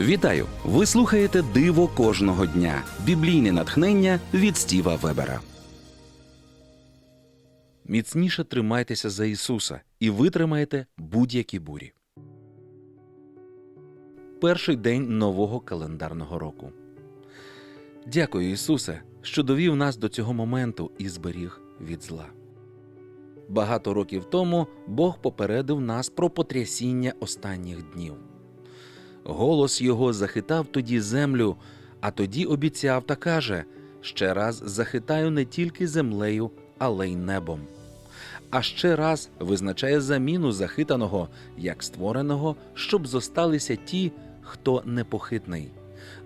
Вітаю! Ви слухаєте Диво кожного дня. Біблійне натхнення від Стіва Вебера. Міцніше тримайтеся за Ісуса і витримаєте будь-які бурі. Перший день нового календарного року. Дякую, Ісусе, що довів нас до цього моменту і зберіг від зла. Багато років тому Бог попередив нас про потрясіння останніх днів. Голос його захитав тоді землю, а тоді обіцяв та каже: ще раз захитаю не тільки землею, але й небом. А ще раз визначає заміну захитаного як створеного, щоб зосталися ті, хто непохитний.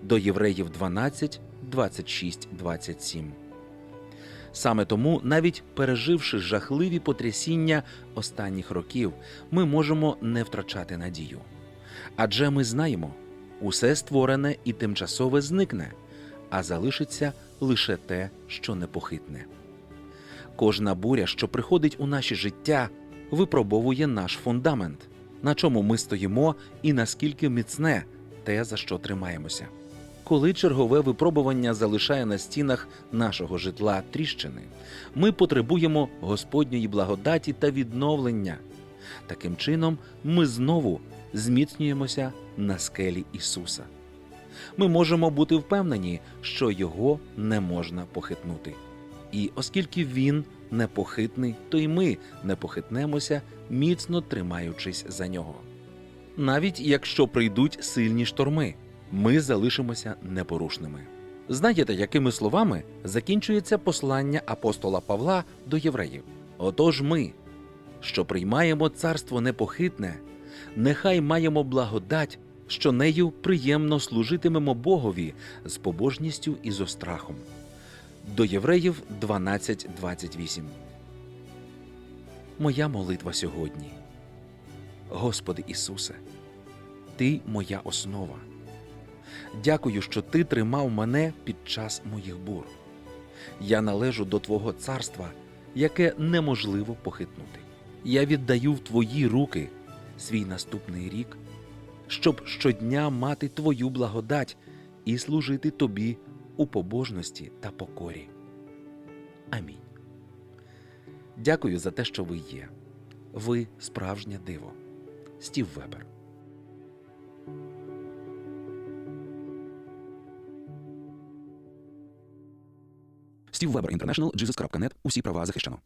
До Євреїв 12, 26, 27. Саме тому, навіть переживши жахливі потрясіння останніх років, ми можемо не втрачати надію. Адже ми знаємо, усе створене і тимчасове зникне, а залишиться лише те, що непохитне. Кожна буря, що приходить у наше життя, випробовує наш фундамент, на чому ми стоїмо і наскільки міцне те, за що тримаємося. Коли чергове випробування залишає на стінах нашого житла тріщини, ми потребуємо Господньої благодаті та відновлення. Таким чином, ми знову зміцнюємося на скелі Ісуса. Ми можемо бути впевнені, що Його не можна похитнути. І оскільки Він непохитний, то й ми не похитнемося, міцно тримаючись за нього. Навіть якщо прийдуть сильні шторми, ми залишимося непорушними. Знаєте, якими словами закінчується послання апостола Павла до євреїв? Отож ми, що приймаємо царство непохитне, нехай маємо благодать, що нею приємно служитимемо Богові з побожністю і зо страхом. До Євреїв 12.28 Моя молитва сьогодні. Господи Ісусе, Ти моя основа. Дякую, що Ти тримав мене під час моїх бур. Я належу до Твого царства, яке неможливо похитнути. Я віддаю в Твої руки свій наступний рік, щоб щодня мати Твою благодать і служити Тобі у побожності та покорі. Амінь. Дякую за те, що ви є. Ви справжнє диво. Стів Вебер. Стів Вебер Інтернешнл. Усі права захищено.